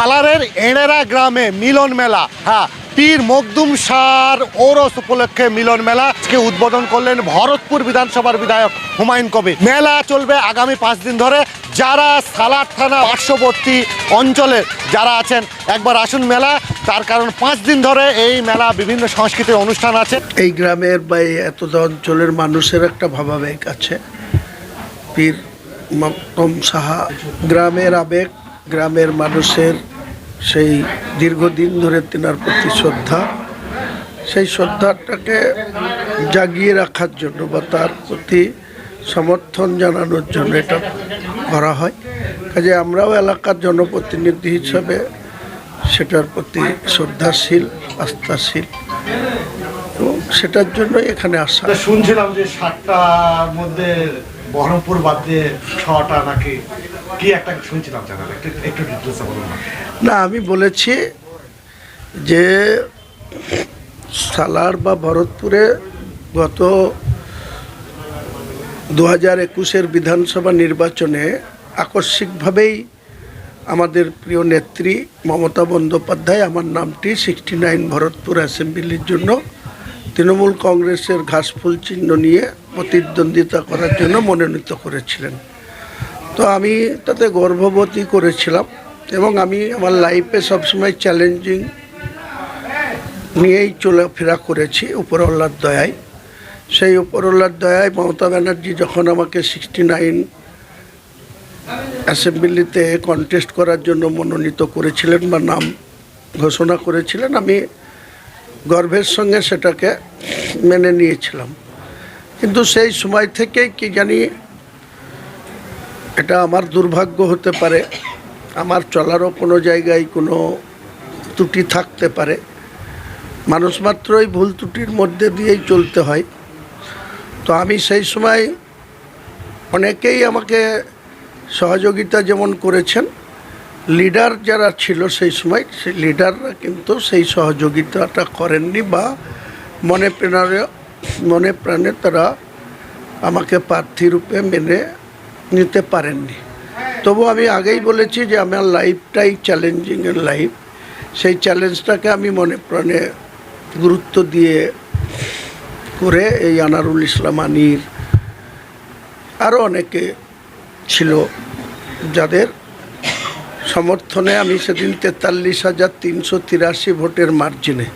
হালারের এড়েরা গ্রামে মিলন মেলা। হ্যাঁ পীর মকদুম সার ওরস উপলক্ষে মিলন মেলা। উদ্বোধন করলেন ভরতপুর বিধানসভার বিধায়ক হুমায়ুন কবির। মেলা চলবে আগামী পাঁচ দিন ধরে। যারা সালার থানা পার্শ্ববর্তী অঞ্চলের যারা আছেন, একবার আসুন মেলা। তার কারণ পাঁচ দিন ধরে এই মেলা বিভিন্ন সংস্কৃতির অনুষ্ঠান আছে। এই গ্রামের বা এই এত অঞ্চলের মানুষের একটা ভাবাবেগ আছে। পীর মক্তম সাহা গ্রামের আবেগ, গ্রামের মানুষের সেই দীর্ঘদিন ধরে তেনার প্রতি শ্রদ্ধা, সেই শ্রদ্ধাটাকে জাগিয়ে রাখার জন্য বা তার প্রতি সমর্থন জানানোর জন্য এটা করা হয়। কাজে আমরাও এলাকার জনপ্রতিনিধি হিসাবে সেটার প্রতি শ্রদ্ধাশীল, আস্থাশীল এবং সেটার জন্য এখানে আসা। শুনছিলাম যে সাতটার মধ্যে বহরমপুর বাদ দিয়ে ছটা নাকি কি একটা শুনছিলাম জানার একটু একটু বলুন না। আমি বলেছি যে সালার বা ভরতপুরে গত দু হাজার একুশের বিধানসভা নির্বাচনে আকস্মিকভাবেই আমাদের প্রিয় নেত্রী মমতা বন্দ্যোপাধ্যায়, আমার নামটি সিক্সটি নাইন ভরতপুর অ্যাসেম্বলির জন্য তৃণমূল কংগ্রেসের ঘাসফুল চিহ্ন নিয়ে প্রতিদ্বন্দ্বিতা করার জন্য মনোনীত করেছিলেন। তো আমি তাতে গর্ভবতী করেছিলাম এবং আমি আমার লাইফে সবসময় চ্যালেঞ্জিং নিয়েই চলাফেরা করেছি উপরওয়ালার দয়ায়। সেই উপরওয়ালার দয়ায় মমতা ব্যানার্জি যখন আমাকে সিক্সটি নাইন অ্যাসেম্বলিতে কন্টেস্ট করার জন্য মনোনীত করেছিলেন বা নাম ঘোষণা করেছিলেন, আমি গর্বের সঙ্গে সেটাকে মেনে নিয়েছিলাম। কিন্তু সেই সময় থেকেই কি জানি এটা আমার দুর্ভাগ্য হতে পারে, আমার চলারও কোনো জায়গায় কোনো ত্রুটি থাকতে পারে। মানুষ মাত্রই ভুল ত্রুটির মধ্যে দিয়েই চলতে হয়। তো আমি সেই সময় অনেকেই আমাকে সহযোগিতা যেমন করেছেন, লিডার যারা ছিল সেই সময়, সেই লিডাররা কিন্তু সেই সহযোগিতাটা করেননি বা মনে প্রাণে মনে প্রাণে তারা আমাকে প্রার্থী রূপে মেনে নিতে পারেননি। তবু আমি আগেই বলেছি যে আমার লাইফটাই চ্যালেঞ্জিংয়ের লাইফ সেই চ্যালেঞ্জটাকে আমি মনে প্রাণে গুরুত্ব দিয়ে করে এই আনারুল ইসলাম আনির আরও অনেকে ছিল যাদের সমর্থনে আমি সেদিন তেতাল্লিশ হাজার তিনশো তিরাশি ভোটের মার্জিনে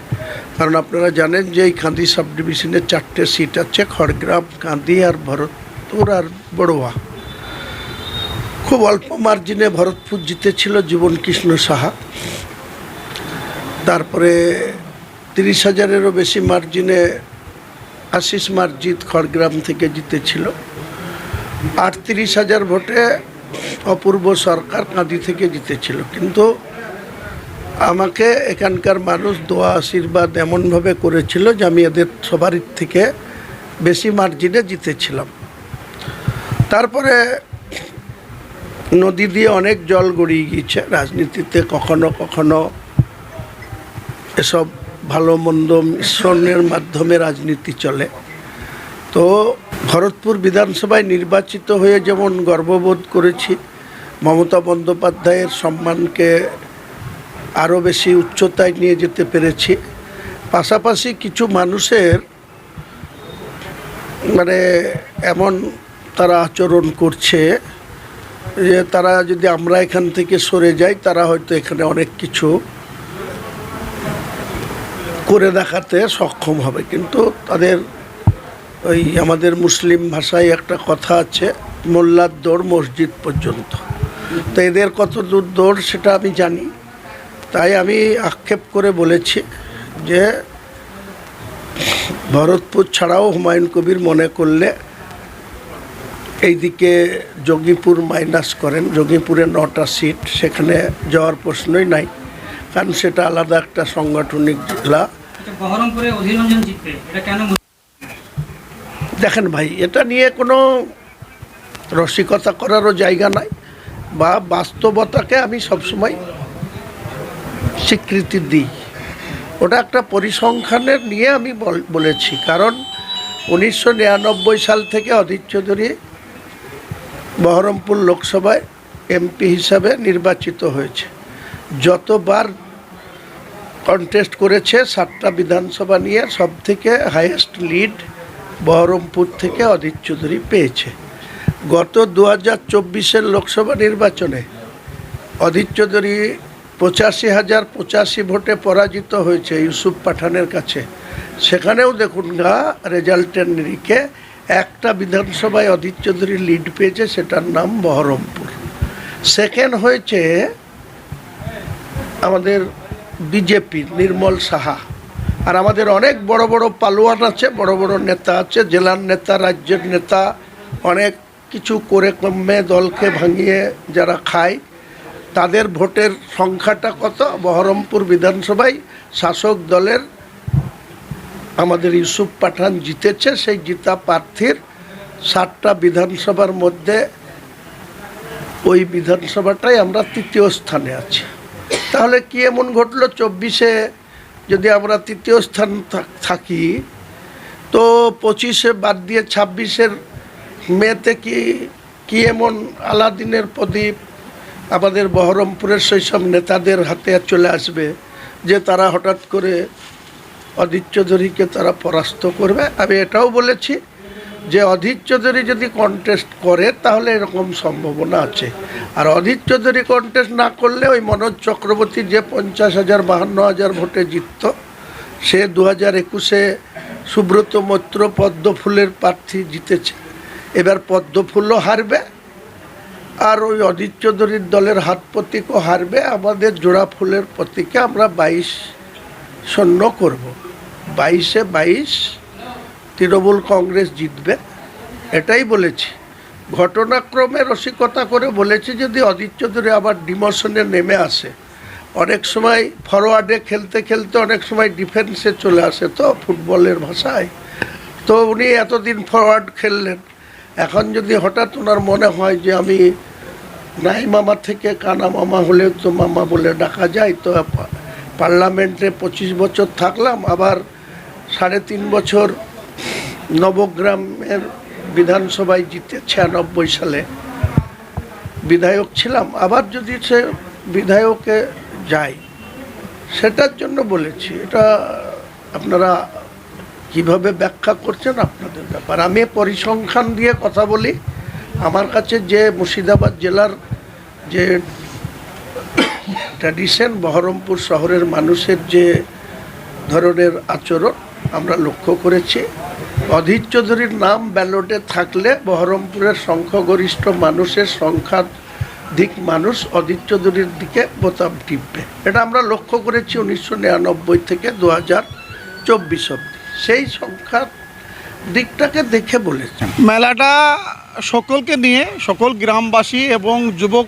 কারণ আপনারা জানেন যে এই কাঁদি সাব ডিভিশনে চারটে সিট আছে, খড়গ্রাম কাঁদি আর ভরতপুর আর বড়োয়া। খুব অল্প মার্জিনে ভরতপুর জিতেছিল জীবন কৃষ্ণ সাহা। তারপরে তিরিশ হাজারেরও বেশি মার্জিনে আশিস মার্জিত খড়গ্রাম থেকে জিতেছিল। আটত্রিশ হাজার ভোটে অপূর্ব সরকার কাঁদি থেকে জিতেছিল। কিন্তু আমাকে এখানকার মানুষ দোয়া, আশীর্বাদ এমনভাবে করেছিল যে আমি এদের সবারই থেকে বেশি মার্জিনে জিতেছিলাম। তারপরে নদী দিয়ে অনেক জল গড়িয়ে গিয়েছে। রাজনীতিতে কখনো কখনো এসব ভালো মন্দ মিশ্রণের মাধ্যমে রাজনীতি চলে। তো ভরতপুর বিধানসভায় নির্বাচিত হয়ে যেমন গর্ববোধ করেছি, মমতা বন্দ্যোপাধ্যায়ের সম্মানকে আরও বেশি উচ্চতায় নিয়ে যেতে পেরেছি। পাশাপাশি কিছু মানুষের মানে এমন তারা আচরণ করছে যে তারা যদি আমরা এখান থেকে সরে যাই, তারা হয়তো এখানে অনেক কিছু করে দেখাতে সক্ষম হবে। কিন্তু তাদের ওই আমাদের মুসলিম ভাষায় একটা কথা আছে, মোল্লার দৌড় মসজিদ পর্যন্ত। তো এদের কত দূর দৌড় সেটা আমি জানি। তাই আমি আক্ষেপ করে বলেছি যে ভরতপুর ছাড়াও হুমায়ুন কবির মনে করলে এইদিকে যোগীপুর মাইনাস করেন। যোগীপুরে নটা সিট সেখানে যাওয়ার প্রশ্নই নাই। কারণ সেটা আলাদা একটা সাংগঠনিক জেলা। আচ্ছা, দেখেন ভাই এটা নিয়ে কোনো রসিকতা করারও জায়গা নাই। বা বাস্তবতাকে আমি সবসময় স্বীকৃতি দিই। ওটা একটা পরিসংখ্যানের নিয়ে আমি বল- বলেছি। কারণ উনিশশো নিরানব্বই সাল থেকে অধীর চৌধুরী বহরমপুর লোকসভায় এমপি হিসাবে নির্বাচিত হয়েছে। যতবার কন্টেস্ট করেছে, সাতটা বিধানসভা নিয়ে সব থেকে হাইয়েস্ট লিড বহরমপুর থেকে অধীর চৌধুরী পেয়েছে। গত দু হাজার লোকসভা নির্বাচনে অধীর চৌধুরী পঁচাশি হাজার পঁচাশি ভোটে পরাজিত হয়েছে ইউসুফ পাঠানের কাছে। সেখানেও দেখুন গা, রেজাল্টের নিরিখে একটা বিধানসভায় অধীর চৌধুরী লিড পেয়েছে, সেটার নাম বহরমপুর। সেকেন্ড হয়েছে আমাদের বিজেপির নির্মল সাহা। আর আমাদের অনেক বড় বড় পালোয়ান আছে, বড় বড় নেতা আছে, জেলার নেতা, রাজ্যের নেতা, অনেক কিছু করে কমে দলকে ভাঙিয়ে যারা খায় তাদের ভোটের সংখ্যাটা কত? বহরমপুর বিধানসভায় শাসক দলের আমাদের ইউসুফ পাঠান জিতেছে, সেই জিতা প্রার্থীর সাতটা বিধানসভার মধ্যে ওই বিধানসভাটাই আমরা তৃতীয় স্থানে আছি। তাহলে কি এমন ঘটলো? চব্বিশে যদি আমরা তৃতীয় স্থান থাক- তো পঁচিশে বাদ দিয়ে ছাব্বিশের মেতে কি কি এমন আলাদিনের প্রদীপ আমাদের বহরমপুরের সব নেতাদের হাতে চলে আসবে যে তারা হঠাৎ করে অধীর চৌধুরীকে তারা পরাস্ত করবে। আমি এটাও বলেছি যে অধীর চৌধুরী যদি কন্টেস্ট করে, তাহলে এরকম সম্ভাবনা আছে। আর অধীর চৌধুরী কন্টেস্ট না করলে ওই মনোজ চক্রবর্তী যে পঞ্চাশ হাজার, বাহান্ন হাজার ভোটে জিতত, সে দু হাজার একুশে সুব্রত মৈত্র পদ্মফুলের প্রার্থী জিতেছে। এবার পদ্মফুলও হারবে আর ওই অধীর চৌধুরীর দলের হাত প্রতীকও হারবে। আমাদের জোড়া ফুলের প্রতীকে আমরা বাইশ শূন্য করব। বাইশে বাইশ তৃণমূল কংগ্রেস জিতবে। এটাই বলেছি। ঘটনাক্রমে রসিকতা করে বলেছি যদি অধীর চৌধুরী আবার ডিমোশনে নেমে আসে। অনেক সময় ফরওয়ার্ডে খেলতে খেলতে অনেক সময় ডিফেন্সে চলে আসে তো ফুটবলের ভাষায়। তো উনি এতদিন ফরওয়ার্ড খেললেন। এখন যদি হঠাৎ ওনার মনে হয় যে আমি নাই মামা থেকে কানা মামা হলেও তো মামা বলে ডাকা যায়, তো পার্লামেন্টে পঁচিশ বছর থাকলাম, আবার সাড়ে তিন বছর নবগ্রামের বিধানসভায় জিতে ছিয়ানব্বই সালে বিধায়ক ছিলাম, আবার যদি সে বিধায়কে যায়, সেটার জন্য বলেছি। এটা আপনারা কীভাবে ব্যাখ্যা করছেন আপনাদের ব্যাপার? আমি পরিসংখ্যান দিয়ে কথা বলি। আমার কাছে যে মুর্শিদাবাদ জেলার যে ট্র্যাডিশন বহরমপুর শহরের মানুষের যে ধরনের আচরণ, আমরা লক্ষ্য করেছি। অধীর চৌধুরীর নাম ব্যালটে থাকলে বহরমপুরের সংখ্যাগরিষ্ঠ মানুষের সংখ্যাধিক মানুষ অধীর চৌধুরীর দিকে বোতাম টিপবে। এটা আমরা লক্ষ্য করেছি উনিশশো নিরানব্বই থেকে দু হাজার চব্বিশ অব্দি সেই সংখ্যার দিকটাকে দেখে বলেছি মেলাটা সকলকে নিয়ে, সকল গ্রামবাসী এবং যুবক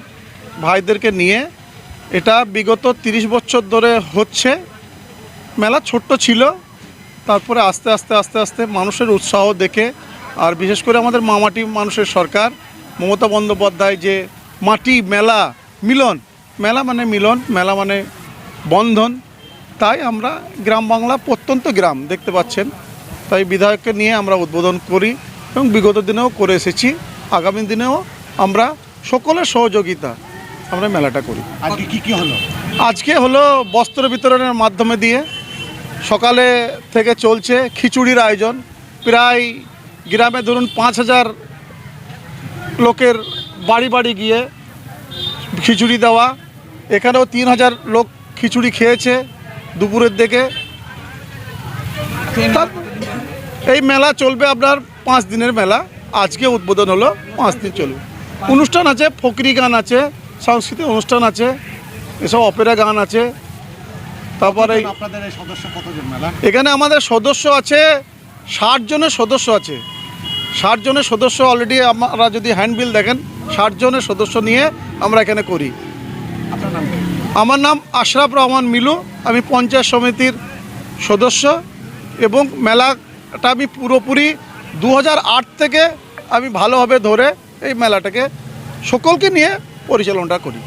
ভাইদেরকে নিয়ে এটা বিগত তিরিশ বছর ধরে হচ্ছে। মেলা ছোট্ট ছিল, তারপরে আস্তে আস্তে আস্তে আস্তে মানুষের উৎসাহ দেখে, আর বিশেষ করে আমাদের মামাটি মানুষের সরকার, মমতা বন্দ্যোপাধ্যায় যে মাটি, মেলা, মিলন, মেলা মানে মিলন, মেলা মানে বন্ধন তাই আমরা গ্রাম বাংলা প্রত্যন্ত গ্রাম দেখতে পাচ্ছেন। তাই বিধায়ককে নিয়ে আমরা উদ্বোধন করি এবং বিগত দিনেও করে এসেছি। আগামী দিনেও আমরা সকলের সহযোগিতা আমরা মেলাটা করি। আজকে কি কি হলো? আজকে হলো বস্ত্র বিতরণের মাধ্যমে দিয়ে সকালে থেকে চলছে খিচুড়ির আয়োজন। প্রায় গ্রামে ধরুন পাঁচ হাজার লোকের বাড়ি বাড়ি গিয়ে খিচুড়ি দেওয়া। এখানেও তিন হাজার লোক খিচুড়ি খেয়েছে। দুপুরের দিকে। এই মেলা চলবে আপনার পাঁচ দিনের মেলা। আজকে উদ্বোধন হলো পাঁচ দিন চলবে। অনুষ্ঠান আছে ফকরি গান আছে সাংস্কৃতিক অনুষ্ঠান আছে এসব অপেরা গান আছে। তারপরে এখানে আমাদের সদস্য আছে ষাট জনের সদস্য আছে। ষাট জনের সদস্য অলরেডি আমরা যদি হ্যান্ডবিল দেখেন ষাট জনের সদস্য নিয়ে আমরা এখানে করি। আপনার নাম? আমার নাম আশরাফ রহমান মিলু, আমি পঞ্চায়েত সমিতির সদস্য এবং মেলাটা আমি পুরোপুরি দু হাজার আট থেকে আমি ভালোভাবে ধরে এই মেলাটাকে সকলকে নিয়ে পরিচালনাটা করি।